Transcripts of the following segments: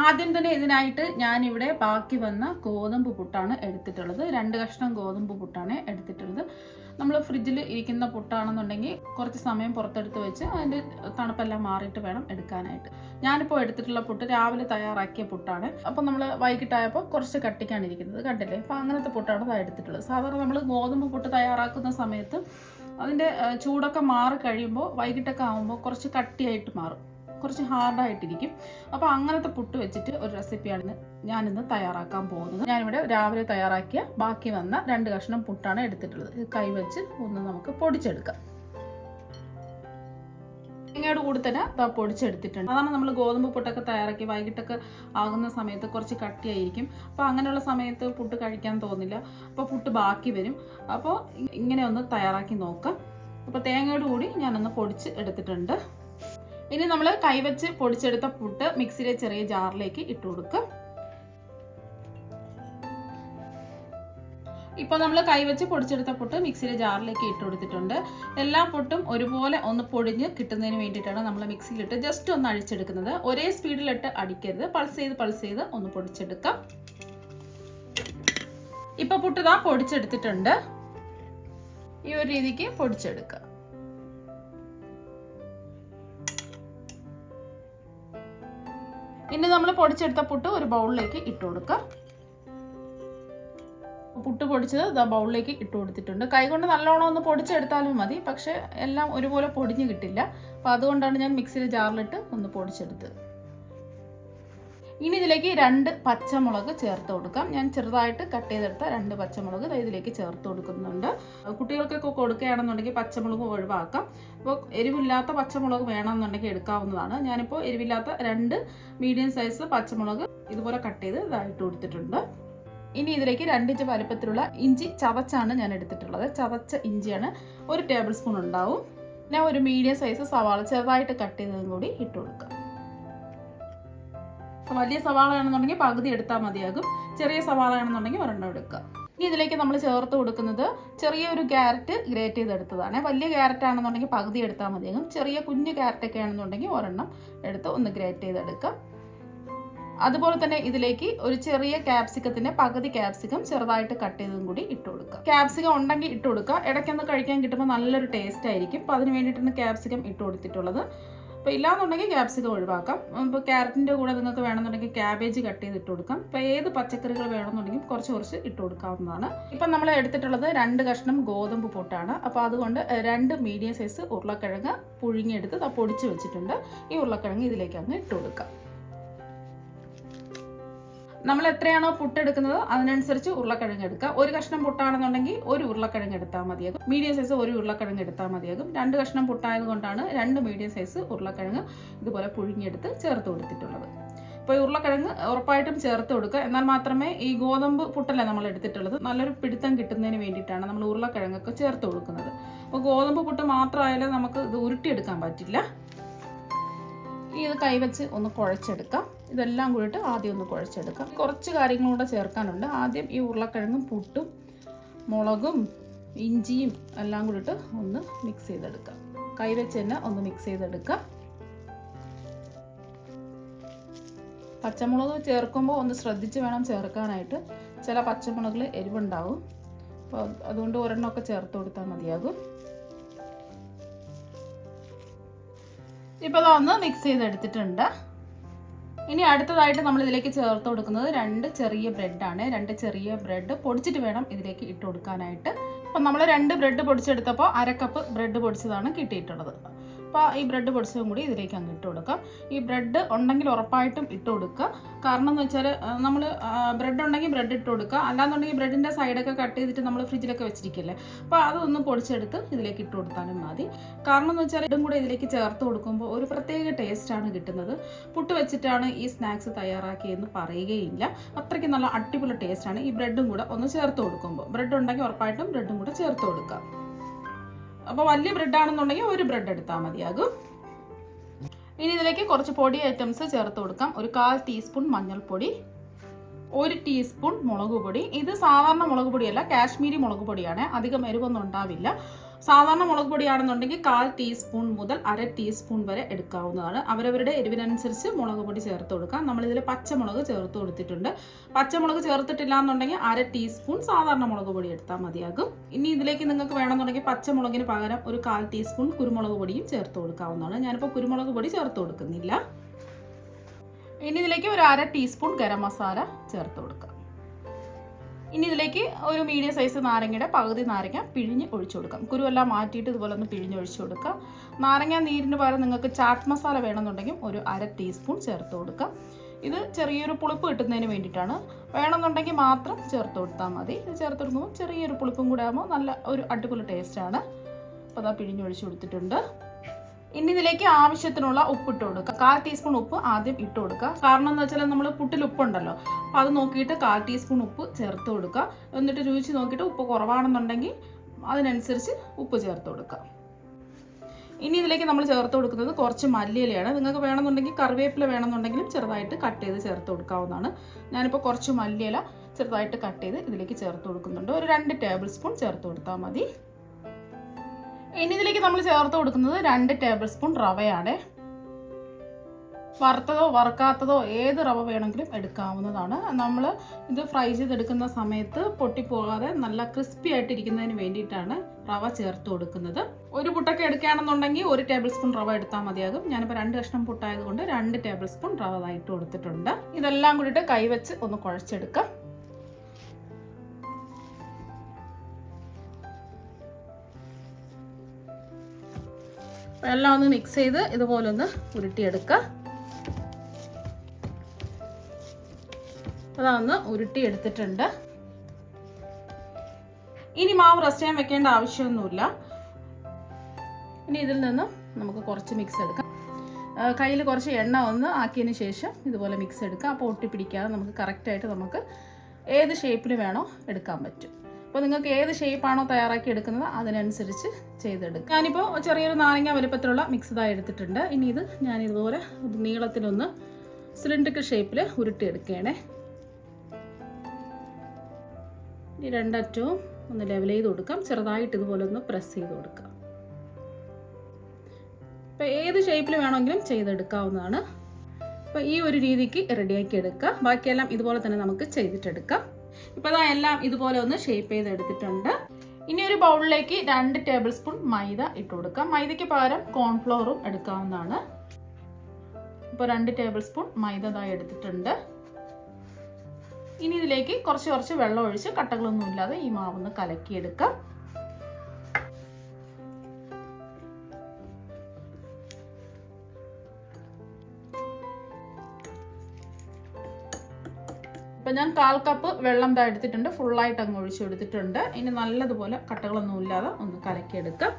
ആദ്യം തന്നെ ഇതിനായിട്ട് ഞാനിവിടെ ബാക്കി വന്ന ഗോതമ്പ് പുട്ടാണ് എടുത്തിട്ടുള്ളത്. രണ്ട് കഷ്ണം ഗോതമ്പ് പുട്ടാണ് എടുത്തിട്ടുള്ളത്. നമ്മൾ ഫ്രിഡ്ജിൽ ഇരിക്കുന്ന പുട്ടാണെന്നുണ്ടെങ്കിൽ കുറച്ച് സമയം പുറത്തെടുത്ത് വെച്ച് അതിന്റെ തണുപ്പെല്ലാം മാറിയിട്ട് വേണം എടുക്കാനായിട്ട്. ഞാനിപ്പോൾ എടുത്തിട്ടുള്ള പുട്ട് രാവിലെ തയ്യാറാക്കിയ പുട്ടാണ്. അപ്പോൾ നമ്മൾ വൈകിട്ടായപ്പോൾ കുറച്ച് കട്ടിക്കാണ് ഇരിക്കുന്നത്. കണ്ടില്ലേ? അപ്പോൾ അങ്ങനത്തെ പുട്ടാണ് എടുത്തിട്ടുള്ളത്. സാധാരണ നമ്മൾ ഗോതമ്പ് പുട്ട് തയ്യാറാക്കുന്ന സമയത്ത് അതിന്റെ ചൂടൊക്കെ മാറി കഴിയുമ്പോൾ വൈകിട്ടൊക്കെ ആകുമ്പോൾ കുറച്ച് കട്ടിയായിട്ട് മാറും. കുറച്ച് ഹാർഡായിട്ടിരിക്കും. അപ്പോൾ അങ്ങനത്തെ പുട്ട് വെച്ചിട്ട് ഒരു റെസിപ്പിയാണ് ഞാനിന്ന് തയ്യാറാക്കാൻ പോകുന്നത്. ഞാനിവിടെ രാവിലെ തയ്യാറാക്കിയ ബാക്കി വന്ന രണ്ട് കഷ്ണം പുട്ടാണ് എടുത്തിട്ടുള്ളത്. ഇത് കൈവച്ച് ഒന്ന് നമുക്ക് പൊടിച്ചെടുക്കാം. തേങ്ങയോട് കൂടി തന്നെ പൊടിച്ചെടുത്തിട്ടുണ്ട്. അതാണ് നമ്മൾ ഗോതമ്പ് പുട്ടൊക്കെ തയ്യാറാക്കി വൈകിട്ടൊക്കെ ആകുന്ന സമയത്ത് കുറച്ച് കട്ടിയായിരിക്കും. അപ്പോൾ അങ്ങനെയുള്ള സമയത്ത് പുട്ട് കഴിക്കാൻ തോന്നില്ല. അപ്പോൾ പുട്ട് ബാക്കി വരും. അപ്പോൾ ഇങ്ങനെ ഒന്ന് തയ്യാറാക്കി നോക്കാം. അപ്പോൾ തേങ്ങയോട് കൂടി ഞാനൊന്ന് പൊടിച്ച് എടുത്തിട്ടുണ്ട്. ഇനി നമ്മൾ കൈവച്ച് പൊടിച്ചെടുത്ത പുട്ട് മിക്സിയിലെ ചെറിയ ജാറിലേക്ക് ഇട്ട് കൊടുക്കും. ഇപ്പോൾ നമ്മൾ കൈവച്ച് പൊടിച്ചെടുത്ത പുട്ട് മിക്സിയിലെ ജാറിലേക്ക് ഇട്ട് കൊടുത്തിട്ടുണ്ട്. എല്ലാ പുട്ടും ഒരുപോലെ ഒന്ന് പൊടിഞ്ഞ് കിട്ടുന്നതിന് വേണ്ടിയിട്ടാണ് നമ്മൾ മിക്സിയിലിട്ട് ജസ്റ്റ് ഒന്ന് അഴിച്ചെടുക്കുന്നത്. ഒരേ സ്പീഡിലിട്ട് അടിക്കരുത്. പൾസ് ചെയ്ത് പൾസ് ചെയ്ത് ഒന്ന് പൊടിച്ചെടുക്കാം. ഇപ്പോൾ പുട്ട് ഇതാ പൊടിച്ചെടുത്തിട്ടുണ്ട്. ഈ ഒരു രീതിക്ക് പൊടിച്ചെടുക്കുക ഇനി നമ്മൾ പൊടിച്ചെടുത്ത പുട്ട് ഒരു ബൗളിലേക്ക് ഇട്ട് കൊടുക്കുക പുട്ട് പൊടിച്ചത് ഇതാ ബൗളിലേക്ക് ഇട്ട് കൊടുത്തിട്ടുണ്ട്. കൈകൊണ്ട് നല്ലോണം ഒന്ന് പൊടിച്ചെടുത്താലും മതി പക്ഷേ എല്ലാം ഒരുപോലെ പൊടിഞ്ഞ് കിട്ടില്ല. അപ്പോൾ അതുകൊണ്ടാണ് ഞാൻ മിക്സിയിൽ ജാറിലിട്ട് ഒന്ന് പൊടിച്ചെടുത്തത്. ഇനി ഇതിലേക്ക് രണ്ട് പച്ചമുളക് ചേർത്ത് കൊടുക്കാം. ഞാൻ ചെറുതായിട്ട് കട്ട് ചെയ്തെടുത്ത രണ്ട് പച്ചമുളക് ഇതിലേക്ക് ചേർത്ത് കൊടുക്കുന്നുണ്ട്. കുട്ടികൾക്കൊക്കെ കൊടുക്കുകയാണെന്നുണ്ടെങ്കിൽ പച്ചമുളക് ഒഴിവാക്കാം. അപ്പോൾ എരിവില്ലാത്ത പച്ചമുളക് വേണമെന്നുണ്ടെങ്കിൽ എടുക്കാവുന്നതാണ്. ഞാനിപ്പോൾ എരിവില്ലാത്ത രണ്ട് മീഡിയം സൈസ് പച്ചമുളക് ഇതുപോലെ കട്ട് ചെയ്ത് ഇതായിട്ട് കൊടുത്തിട്ടുണ്ട്. ഇനി ഇതിലേക്ക് രണ്ടിഞ്ച് വലുപ്പത്തിലുള്ള ഇഞ്ചി ചതച്ചാണ് ഞാൻ എടുത്തിട്ടുള്ളത്. ചതച്ച ഇഞ്ചിയാണ് ഒരു ടേബിൾ സ്പൂൺ ഉണ്ടാവും. ഞാൻ ഒരു മീഡിയം സൈസ് സവാള ചെറുതായിട്ട് കട്ട് ചെയ്തതും കൂടി ഇട്ട് കൊടുക്കാം. അപ്പോൾ വലിയ സവാള ആണെന്നുണ്ടെങ്കിൽ പകുതി എടുത്താൽ മതിയാകും. ചെറിയ സവാള ആണെന്നുണ്ടെങ്കിൽ ഒരെണ്ണം എടുക്കുക. ഇനി ഇതിലേക്ക് നമ്മൾ ചേർത്ത് കൊടുക്കുന്നത് ചെറിയൊരു ക്യാരറ്റ് ഗ്രേറ്റ് ചെയ്തെടുത്തതാണ്. വലിയ ക്യാരറ്റ് ആണെന്നുണ്ടെങ്കിൽ പകുതി എടുത്താൽ മതിയാകും. ചെറിയ കുഞ്ഞ് ക്യാരറ്റ് ഒക്കെ ആണെന്നുണ്ടെങ്കിൽ ഒരെണ്ണം എടുത്ത് ഒന്ന് ഗ്രേറ്റ് ചെയ്തെടുക്കുക. അതുപോലെ തന്നെ ഇതിലേക്ക് ഒരു ചെറിയ ക്യാപ്സിക്കത്തിന്റെ പകുതി ക്യാപ്സിക്കം ചെറുതായിട്ട് കട്ട് ചെയ്തതും കൂടി ഇട്ട് കൊടുക്കുക. ക്യാപ്സിക്കം ഉണ്ടെങ്കിൽ ഇട്ട് കൊടുക്കുക. ഇടയ്ക്കൊന്ന് കഴിക്കാൻ കിട്ടുമ്പോൾ നല്ലൊരു ടേസ്റ്റ് ആയിരിക്കും. അപ്പോൾ അതിന് വേണ്ടിയിട്ടാണ് ക്യാപ്സിക്കം ഇട്ട് കൊടുത്തിട്ടുള്ളത്. അപ്പോൾ ഇല്ലാന്നുണ്ടെങ്കിൽ ക്യാപ്സിക്കം ഒഴിവാക്കാം. ഇപ്പോൾ ക്യാരറ്റിന്റെ കൂടെ നിങ്ങൾക്ക് വേണമെന്നുണ്ടെങ്കിൽ ക്യാബേജ് കട്ട് ചെയ്ത് ഇട്ട് കൊടുക്കാം. ഇപ്പോൾ ഏത് പച്ചക്കറികൾ വേണമെന്നുണ്ടെങ്കിൽ കുറച്ച് കുറച്ച് ഇട്ട് കൊടുക്കാവുന്നതാണ്. ഇപ്പം നമ്മൾ എടുത്തിട്ടുള്ളത് രണ്ട് കഷ്ണം ഗോതമ്പ് പൊട്ടാണ്. അപ്പോൾ അതുകൊണ്ട് രണ്ട് മീഡിയം സൈസ് ഉരുളക്കിഴങ്ങ് പുഴുങ്ങിയെടുത്ത് പൊടിച്ച് വെച്ചിട്ടുണ്ട്. ഈ ഉരുളക്കിഴങ്ങ് ഇതിലേക്ക് അങ്ങ് ഇട്ട് കൊടുക്കാം. നമ്മൾ എത്രയാണോ പുട്ടെടുക്കുന്നത് അതിനനുസരിച്ച് ഉരുളക്കിഴങ്ങ് എടുക്കുക. ഒരു കഷ്ണം പുട്ടാണെന്നുണ്ടെങ്കിൽ ഒരു ഉരുളക്കിഴങ്ങ് എടുത്താൽ മതിയാകും. മീഡിയം സൈസ് ഒരു ഉരുളക്കിഴങ്ങ് എടുത്താൽ മതിയാകും. രണ്ട് കഷ്ണം പുട്ടായത് കൊണ്ടാണ് രണ്ട് മീഡിയം സൈസ് ഉരുളക്കിഴങ്ങ് ഇതുപോലെ പുഴുങ്ങിയെടുത്ത് ചേർത്ത് കൊടുത്തിട്ടുള്ളത്. അപ്പോൾ ഈ ഉരുളക്കിഴങ്ങ് ഉറപ്പായിട്ടും ചേർത്ത് കൊടുക്കുക. എന്നാൽ മാത്രമേ ഈ ഗോതമ്പ് പുട്ടല്ലേ നമ്മൾ എടുത്തിട്ടുള്ളത്? നല്ലൊരു പിടുത്തം കിട്ടുന്നതിന് വേണ്ടിയിട്ടാണ് നമ്മൾ ഉരുളക്കിഴങ്ങൊക്കെ ചേർത്ത് കൊടുക്കുന്നത്. അപ്പോൾ ഗോതമ്പ് പുട്ട് മാത്രമായാലും നമുക്ക് ഇത് ഉരുട്ടിയെടുക്കാൻ പറ്റില്ല. ഇത് കൈവച്ച് ഒന്ന് കുഴച്ചെടുക്കാം. ഇതെല്ലാം കൂടിയിട്ട് ആദ്യം ഒന്ന് കുഴച്ചെടുക്കാം. കുറച്ച് കാര്യങ്ങളൂടെ ചേർക്കാനുണ്ട്. ആദ്യം ഈ ഉരുളക്കിഴങ്ങും പുട്ടും മുളകും ഇഞ്ചിയും എല്ലാം കൂടിയിട്ട് ഒന്ന് മിക്സ് ചെയ്തെടുക്കാം. കൈവച്ച് തന്നെ ഒന്ന് മിക്സ് ചെയ്തെടുക്കാം. പച്ചമുളക് ചേർക്കുമ്പോൾ ഒന്ന് ശ്രദ്ധിച്ച് വേണം ചേർക്കാനായിട്ട്. ചില പച്ചമുളകിൽ എരിവുണ്ടാവും. അപ്പോൾ അതുകൊണ്ട് ഒരെണ്ണമൊക്കെ ചേർത്ത് കൊടുത്താൽ മതിയാകും. ഇപ്പോൾ അതൊന്ന് മിക്സ് ചെയ്തെടുത്തിട്ടുണ്ട്. ഇനി അടുത്തതായിട്ട് നമ്മൾ ഇതിലേക്ക് ചേർത്ത് കൊടുക്കുന്നത് രണ്ട് ചെറിയ ബ്രെഡാണ് രണ്ട് ചെറിയ ബ്രെഡ് പൊടിച്ചിട്ട് വേണം ഇതിലേക്ക് ഇട്ട് കൊടുക്കാനായിട്ട്. അപ്പം നമ്മൾ രണ്ട് ബ്രെഡ് പൊടിച്ചെടുത്തപ്പോൾ അര കപ്പ് ബ്രെഡ് പൊടിച്ചതാണ് കിട്ടിയിട്ടുള്ളത്. അപ്പോൾ ഈ ബ്രെഡ് പൊടിച്ചതും കൂടി ഇതിലേക്ക് അങ്ങ് ഇട്ട് കൊടുക്കാം ഈ ബ്രെഡ് ഉണ്ടെങ്കിൽ ഉറപ്പായിട്ടും ഇട്ട് കൊടുക്കുക. കാരണം എന്ന് വെച്ചാൽ നമ്മൾ ബ്രെഡ് ഉണ്ടെങ്കിൽ ബ്രെഡ് ഇട്ട് കൊടുക്കുക. അല്ലാന്നുണ്ടെങ്കിൽ ബ്രെഡിന്റെ സൈഡൊക്കെ കട്ട് ചെയ്തിട്ട് നമ്മൾ ഫ്രിഡ്ജിലൊക്കെ വെച്ചിരിക്കില്ലേ അപ്പോൾ അതൊന്ന് പൊടിച്ചെടുത്ത് ഇതിലേക്ക് ഇട്ട് കൊടുത്താലും മതി. കാരണം എന്ന് വെച്ചാൽ ഇതും കൂടെ ഇതിലേക്ക് ചേർത്ത് കൊടുക്കുമ്പോൾ ഒരു പ്രത്യേക ടേസ്റ്റാണ് കിട്ടുന്നത്. പുട്ട് വെച്ചിട്ടാണ് ഈ സ്നാക്സ് തയ്യാറാക്കിയെന്ന് പറയുകയില്ല. അത്രയ്ക്ക് നല്ല അടിപൊളി ടേസ്റ്റാണ് ഈ ബ്രെഡും കൂടെ ഒന്ന് ചേർത്ത് കൊടുക്കുമ്പോൾ. ബ്രെഡ് ഉണ്ടെങ്കിൽ ഉറപ്പായിട്ടും ബ്രെഡും കൂടെ ചേർത്ത് കൊടുക്കുക. അപ്പോൾ വലിയ ബ്രെഡ് ആണെന്നുണ്ടെങ്കിൽ ഒരു ബ്രെഡ് എടുത്താൽ മതിയാകും. ഇനി ഇതിലേക്ക് കുറച്ച് പൊടി ഐറ്റംസ് ചേർത്ത് കൊടുക്കാം. ഒരു കാൽ ടീസ്പൂൺ മഞ്ഞൾപ്പൊടി. ഒരു ടീസ്പൂൺ മുളക് പൊടി. ഇത് സാധാരണ മുളക് പൊടിയല്ല കാശ്മീരി മുളക് പൊടിയാണ്. അധികം എരിവൊന്നും ഉണ്ടാവില്ല. സാധാരണ മുളക് പൊടിയാണെന്നുണ്ടെങ്കിൽ കാൽ ടീസ്പൂൺ മുതൽ അര ടീസ്പൂൺ വരെ എടുക്കാവുന്നതാണ്. അവരവരുടെ എരിവിനനുസരിച്ച് മുളക് പൊടി ചേർത്ത് കൊടുക്കാം. നമ്മളിതിൽ പച്ചമുളക് ചേർത്ത് കൊടുത്തിട്ടുണ്ട്. പച്ചമുളക് ചേർത്തിട്ടില്ല എന്നുണ്ടെങ്കിൽ അര ടീസ്പൂൺ സാധാരണ മുളക് പൊടി എടുത്താൽ മതിയാകും. ഇനി ഇതിലേക്ക് നിങ്ങൾക്ക് വേണമെന്നുണ്ടെങ്കിൽ പച്ചമുളകിന് പകരം ഒരു കാൽ ടീസ്പൂൺ കുരുമുളക് പൊടിയും ചേർത്ത് കൊടുക്കാവുന്നതാണ്. ഞാനിപ്പോൾ കുരുമുളക് പൊടി ചേർത്ത് കൊടുക്കുന്നില്ല. ഇനി ഇതിലേക്ക് ഒരു അര ടീസ്പൂൺ ഗരം മസാല ചേർത്ത് കൊടുക്കുക. ഇനി ഇതിലേക്ക് ഒരു മീഡിയം സൈസ് നാരങ്ങയുടെ പകുതി നാരങ്ങ പിഴിഞ്ഞ് ഒഴിച്ചു കൊടുക്കാം കുരുവെല്ലാം മാറ്റിയിട്ട് ഇതുപോലെ ഒന്ന് പിഴിഞ്ഞ് ഒഴിച്ചു കൊടുക്കുക. നാരങ്ങ നീരിന് പകരം നിങ്ങൾക്ക് ചാട്ട് മസാല വേണമെന്നുണ്ടെങ്കിൽ ഒരു അര ടീസ്പൂൺ ചേർത്ത് കൊടുക്കാം ഇത് ചെറിയൊരു പുളിപ്പ് കിട്ടുന്നതിന് വേണ്ടിയിട്ടാണ്. വേണമെന്നുണ്ടെങ്കിൽ മാത്രം ചേർത്ത് കൊടുത്താൽ മതി. ഇത് ചേർത്ത് കൊടുക്കുമ്പോൾ ചെറിയൊരു പുളിപ്പും കൂടെ ആകുമ്പോൾ നല്ല ഒരു അടിപൊളി ടേസ്റ്റാണ് അപ്പോൾ അതാ പിഴിഞ്ഞൊഴിച്ച് കൊടുത്തിട്ടുണ്ട്. ഇനി ഇതിലേക്ക് ആവശ്യത്തിനുള്ള ഉപ്പ് ഇട്ട് കൊടുക്കുക. കാൽ ടീസ്പൂൺ ഉപ്പ് ആദ്യം ഇട്ട് കൊടുക്കുക. കാരണം എന്ന് വെച്ചാൽ നമ്മൾ പുട്ടിൽ ഉപ്പുണ്ടല്ലോ. അപ്പോൾ അത് നോക്കിയിട്ട് കാൽ ടീസ്പൂൺ ഉപ്പ് ചേർത്ത് കൊടുക്കുക. എന്നിട്ട് രുചിച്ച് നോക്കിയിട്ട് ഉപ്പ് കുറവാണെന്നുണ്ടെങ്കിൽ അതിനനുസരിച്ച് ഉപ്പ് ചേർത്ത് കൊടുക്കുക. ഇനി ഇതിലേക്ക് നമ്മൾ ചേർത്ത് കൊടുക്കുന്നത് കുറച്ച് മല്ലിയിലയാണ്. നിങ്ങൾക്ക് വേണമെന്നുണ്ടെങ്കിൽ കറിവേപ്പില വേണമെന്നുണ്ടെങ്കിലും ചെറുതായിട്ട് കട്ട് ചെയ്ത് ചേർത്ത് കൊടുക്കാവുന്നതാണ്. ഞാനിപ്പോൾ കുറച്ച് മല്ലിയില ചെറുതായിട്ട് കട്ട് ചെയ്ത് ഇതിലേക്ക് ചേർത്ത് കൊടുക്കുന്നുണ്ട്. ഒരു രണ്ട് ടേബിൾ സ്പൂൺ ചേർത്ത് കൊടുത്താൽ മതി. ഇനി ഇതിലേക്ക് നമ്മൾ ചേർത്ത് കൊടുക്കുന്നത് രണ്ട് ടേബിൾ സ്പൂൺ റവയാണ്. വറുത്തതോ വറുക്കാത്തതോ ഏത് റവ വേണമെങ്കിലും എടുക്കാവുന്നതാണ്. നമ്മൾ ഇത് ഫ്രൈ ചെയ്തെടുക്കുന്ന സമയത്ത് പൊട്ടിപ്പോകാതെ നല്ല ക്രിസ്പി ആയിട്ടിരിക്കുന്നതിന് വേണ്ടിയിട്ടാണ് റവ ചേർത്ത് കൊടുക്കുന്നത്. ഒരു പുട്ടൊക്കെ എടുക്കുകയാണെന്നുണ്ടെങ്കിൽ ഒരു ടേബിൾ സ്പൂൺ റവ എടുത്താൽ മതിയാകും. ഞാനിപ്പോൾ രണ്ട് കഷ്ണം പുട്ടായതുകൊണ്ട് രണ്ട് ടേബിൾ സ്പൂൺ റവ ഇട്ട് കൊടുത്തിട്ടുണ്ട്. ഇതെല്ലാം കൂടിയിട്ട് കൈവച്ച് ഒന്ന് കുഴച്ചെടുക്കാം. എല്ലാം ഒന്ന് മിക്സ് ചെയ്ത് ഇതുപോലെ ഒന്ന് ഉരുട്ടിയെടുക്കുക. അതൊന്ന് ഉരുട്ടിയെടുത്തിട്ടുണ്ട്. ഇനി മാവ് റെസ്റ്റ് ചെയ്യാൻ വെക്കേണ്ട ആവശ്യമൊന്നുമില്ല. ഇനി ഇതിൽ നിന്നും നമുക്ക് കുറച്ച് മിക്സ് എടുക്കാം. കയ്യിൽ കുറച്ച് എണ്ണ ഒന്ന് ആക്കിയതിന് ശേഷം ഇതുപോലെ മിക്സ് എടുക്കുക. അപ്പോൾ ഒട്ടിപ്പിടിക്കാതെ നമുക്ക് കറക്റ്റായിട്ട് നമുക്ക് ഏത് ഷേപ്പിൽ വേണോ എടുക്കാൻ പറ്റും. അപ്പോൾ നിങ്ങൾക്ക് ഏത് ഷേപ്പാണോ തയ്യാറാക്കി എടുക്കുന്നത് അതിനനുസരിച്ച് ചെയ്തെടുക്കും. ഞാനിപ്പോൾ ചെറിയൊരു നാരങ്ങ വലുപ്പത്തിലുള്ള മിക്സ് ഇതായി എടുത്തിട്ടുണ്ട്. ഇനി ഇത് ഞാൻ ഇതുപോലെ നീളത്തിലൊന്ന് സിലിണ്ടറിക്കൽ ഷേപ്പിൽ ഉരുട്ടിയെടുക്കുകയാണേ. ഈ രണ്ടറ്റവും ഒന്ന് ലെവൽ ചെയ്ത് കൊടുക്കാം. ചെറുതായിട്ട് ഇതുപോലെ ഒന്ന് പ്രസ് ചെയ്ത് കൊടുക്കാം. അപ്പോൾ ഏത് ഷേപ്പിൽ വേണമെങ്കിലും ചെയ്തെടുക്കാവുന്നതാണ്. അപ്പോൾ ഈ ഒരു രീതിക്ക് റെഡിയാക്കി എടുക്കുക ബാക്കിയെല്ലാം ഇതുപോലെ തന്നെ നമുക്ക് ചെയ്തിട്ടെടുക്കാം. ഇപ്പോൾ ഇതാ എല്ലാം ഇതുപോലെ ഒന്ന് ഷേപ്പ് ചെയ്തെടുത്തിട്ടുണ്ട്. ഇനി ഒരു ബൗളിലേക്ക് രണ്ട് ടേബിൾ സ്പൂൺ മൈദ ഇട്ട് കൊടുക്കാം. മൈദയ്ക്ക് പകരം കോൺഫ്ലോറും എടുക്കാവുന്നതാണ്. ഇപ്പോൾ രണ്ട് ടേബിൾ സ്പൂൺ മൈദ ഇതായി എടുത്തിട്ടുണ്ട്. ഇനി ഇതിലേക്ക് കുറച്ച് കുറച്ച് വെള്ളം ഒഴിച്ച് കട്ടകളൊന്നും ഇല്ലാതെ ഈ മാവൊന്ന് കലക്കിയെടുക്കാം. ഇപ്പം ഞാൻ കാൽ കപ്പ് വെള്ളം ഇതാ എടുത്തിട്ടുണ്ട്. ഫുള്ളായിട്ട് അങ്ങ് ഒഴിച്ചു കൊടുത്തിട്ടുണ്ട് ഇനി നല്ലതുപോലെ കട്ടകളൊന്നും ഇല്ലാതെ ഒന്ന് കലക്കിയെടുക്കാം.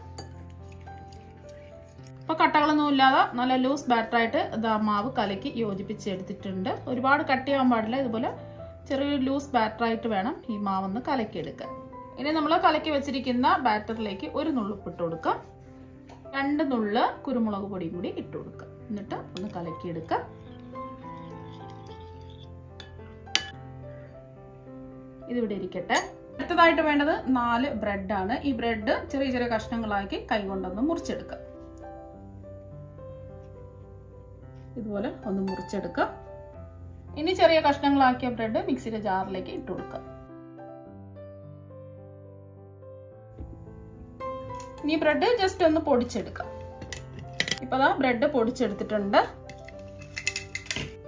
അപ്പോൾ കട്ടകളൊന്നും ഇല്ലാതെ നല്ല ലൂസ് ബാറ്ററായിട്ട് ഇതാ മാവ് കലക്കി യോജിപ്പിച്ചെടുത്തിട്ടുണ്ട് ഒരുപാട് കട്ടിയാവാൻ പാടില്ല. ഇതുപോലെ ചെറിയൊരു ലൂസ് ബാറ്ററായിട്ട് വേണം ഈ മാവൊന്ന് കലക്കിയെടുക്കാൻ. ഇനി നമ്മൾ കലക്കി വെച്ചിരിക്കുന്ന ബാറ്ററിലേക്ക് ഒരു നുള്ളിപ്പിട്ട് കൊടുക്കാം. രണ്ട് നുള്ള് കുരുമുളക് പൊടിയും കൂടി ഇട്ട് കൊടുക്കുക എന്നിട്ട് ഒന്ന് കലക്കിയെടുക്കുക ഇതിവിടെ ഇരിക്കട്ടെ. അടുത്തതായിട്ട് വേണ്ടത് നാല് ബ്രെഡാണ്. ഈ ബ്രെഡ് ചെറിയ ചെറിയ കഷ്ണങ്ങളാക്കി കൈകൊണ്ടൊന്ന് മുറിച്ചെടുക്കുക. ഇതുപോലെ ഒന്ന് മുറിച്ചെടുക്കുക. ഇനി ചെറിയ കഷ്ണങ്ങളാക്കിയ ബ്രെഡ് മിക്സിയുടെ ജാറിലേക്ക് ഇട്ട് കൊടുക്കുക. ഇനി ബ്രെഡ് ജസ്റ്റ് ഒന്ന് പൊടിച്ചെടുക്കാം ഇപ്പോൾ അതാ ബ്രെഡ് പൊടിച്ചെടുത്തിട്ടുണ്ട്.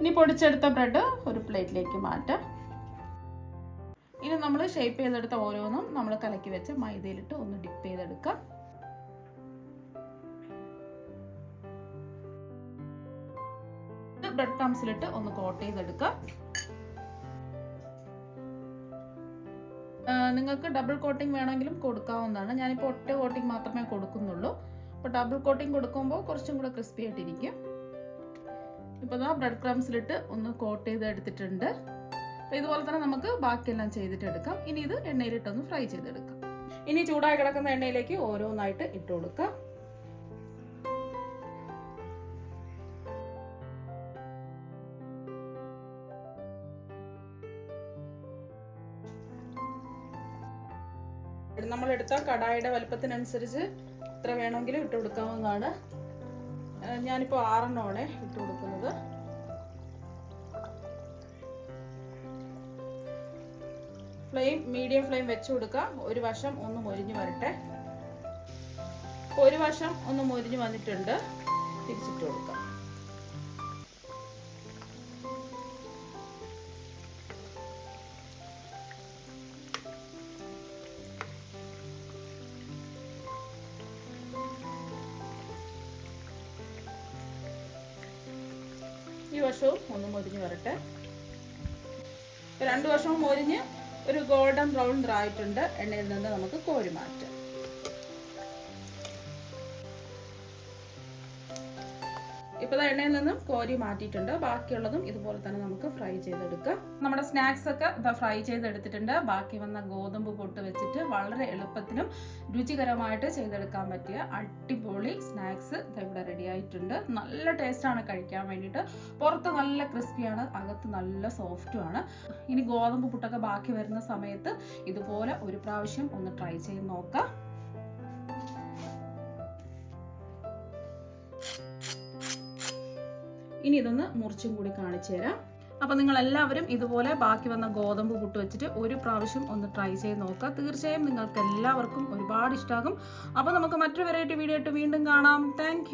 ഇനി പൊടിച്ചെടുത്ത ബ്രെഡ് ഒരു പ്ലേറ്റിലേക്ക് മാറ്റാം. ഇനി നമ്മൾ ഷേപ്പ് ചെയ്തെടുത്ത ഓരോന്നും നമ്മൾ കലക്കി വെച്ച് മൈദയിലിട്ട് ഒന്ന് ഡിപ്പ് ചെയ്തെടുക്കാം. ബ്രെഡ് ക്രംസിലിട്ട് ഒന്ന് കോട്ട് ചെയ്തെടുക്കാം. നിങ്ങൾക്ക് ഡബിൾ കോട്ടിംഗ് വേണമെങ്കിലും കൊടുക്കാവുന്നതാണ്. ഞാനിപ്പോൾ ഒറ്റ കോട്ടിംഗ് മാത്രമേ കൊടുക്കുന്നുള്ളൂ. അപ്പോൾ ഡബിൾ കോട്ടിംഗ് കൊടുക്കുമ്പോൾ കുറച്ചും കൂടെ ക്രിസ്പി ആയിട്ടിരിക്കും. ഇപ്പോൾ ബ്രെഡ് ക്രംസിലിട്ട് ഒന്ന് കോട്ട് ചെയ്ത് എടുത്തിട്ടുണ്ട് അപ്പോൾ ഇതുപോലെ തന്നെ നമുക്ക് ബാക്കിയെല്ലാം ചെയ്തിട്ട് എടുക്കാം ഇനി ഇത് എണ്ണയിലിട്ടൊന്ന് ഫ്രൈ ചെയ്തെടുക്കാം. ഇനി ചൂടായി കിടക്കുന്ന എണ്ണയിലേക്ക് ഓരോന്നായിട്ട് ഇട്ട് കൊടുക്കാം. നമ്മൾ എടുത്ത കടായിയുടെ വലുപ്പത്തിനനുസരിച്ച് എത്ര വേണമെങ്കിലും ഇട്ട് കൊടുക്കാവുന്നതാണ്. ഞാനിപ്പോൾ ആറെണ്ണമാണ് ഇട്ട് കൊടുക്കുന്നത്. ഫ്ലെയിം മീഡിയം ഫ്ലെയിം വെച്ച് കൊടുക്കുക ഒരു വശം ഒന്ന് മൊരിഞ്ഞ് വരട്ടെ. ഒരു വശം ഒന്ന് മൊരിഞ്ഞ് വന്നിട്ടുണ്ട്. തിരിച്ചിട്ട് കൊടുക്കാം. ഈ വശവും ഒന്ന് മൊരിഞ്ഞ് വരട്ടെ. രണ്ട് വശവും മൊരിഞ്ഞ് ഒരു ഗോൾഡൻ ബ്രൗൺ ആയിട്ടുണ്ട്. എണ്ണയിൽ നിന്ന് നമുക്ക് കോരി മാറ്റാം. ഇപ്പോൾ എണ്ണയിൽ നിന്നും കോരി മാറ്റിയിട്ടുണ്ട്. ബാക്കിയുള്ളതും ഇതുപോലെ തന്നെ നമുക്ക് ഫ്രൈ ചെയ്തെടുക്കാം. നമ്മുടെ സ്നാക്സ് ഒക്കെ ഇതാ ഫ്രൈ ചെയ്തെടുത്തിട്ടുണ്ട്. ബാക്കി വന്ന ഗോതമ്പ് പൊട്ട് വെച്ചിട്ട് വളരെ എളുപ്പത്തിലും രുചികരമായിട്ട് ചെയ്തെടുക്കാൻ പറ്റിയ അടിപൊളി സ്നാക്സ് ഇവിടെ റെഡി ആയിട്ടുണ്ട്. നല്ല ടേസ്റ്റാണ് കഴിക്കാൻ വേണ്ടിയിട്ട്. പുറത്ത് നല്ല ക്രിസ്പിയാണ് അകത്ത് നല്ല സോഫ്റ്റുമാണ് ഇനി ഗോതമ്പ് പുട്ടൊക്കെ ബാക്കി വരുന്ന സമയത്ത് ഇതുപോലെ ഒരു പ്രാവശ്യം ഒന്ന് ട്രൈ ചെയ്ത് നോക്കാം. ഇനി ഇതൊന്ന് മുറിച്ചും കൂടി കാണിച്ചു തരാം. നിങ്ങൾ എല്ലാവരും ഇതുപോലെ ബാക്കി വന്ന ഗോതമ്പ് പുട്ട് വെച്ചിട്ട് ഒരു പ്രാവശ്യം ഒന്ന് ട്രൈ ചെയ്ത് നോക്കുക. തീർച്ചയായും നിങ്ങൾക്ക് എല്ലാവർക്കും ഒരുപാട് ഇഷ്ടമാകും അപ്പോൾ നമുക്ക് മറ്റൊരു വെറൈറ്റി വീഡിയോ ആയിട്ട് വീണ്ടും കാണാം. താങ്ക്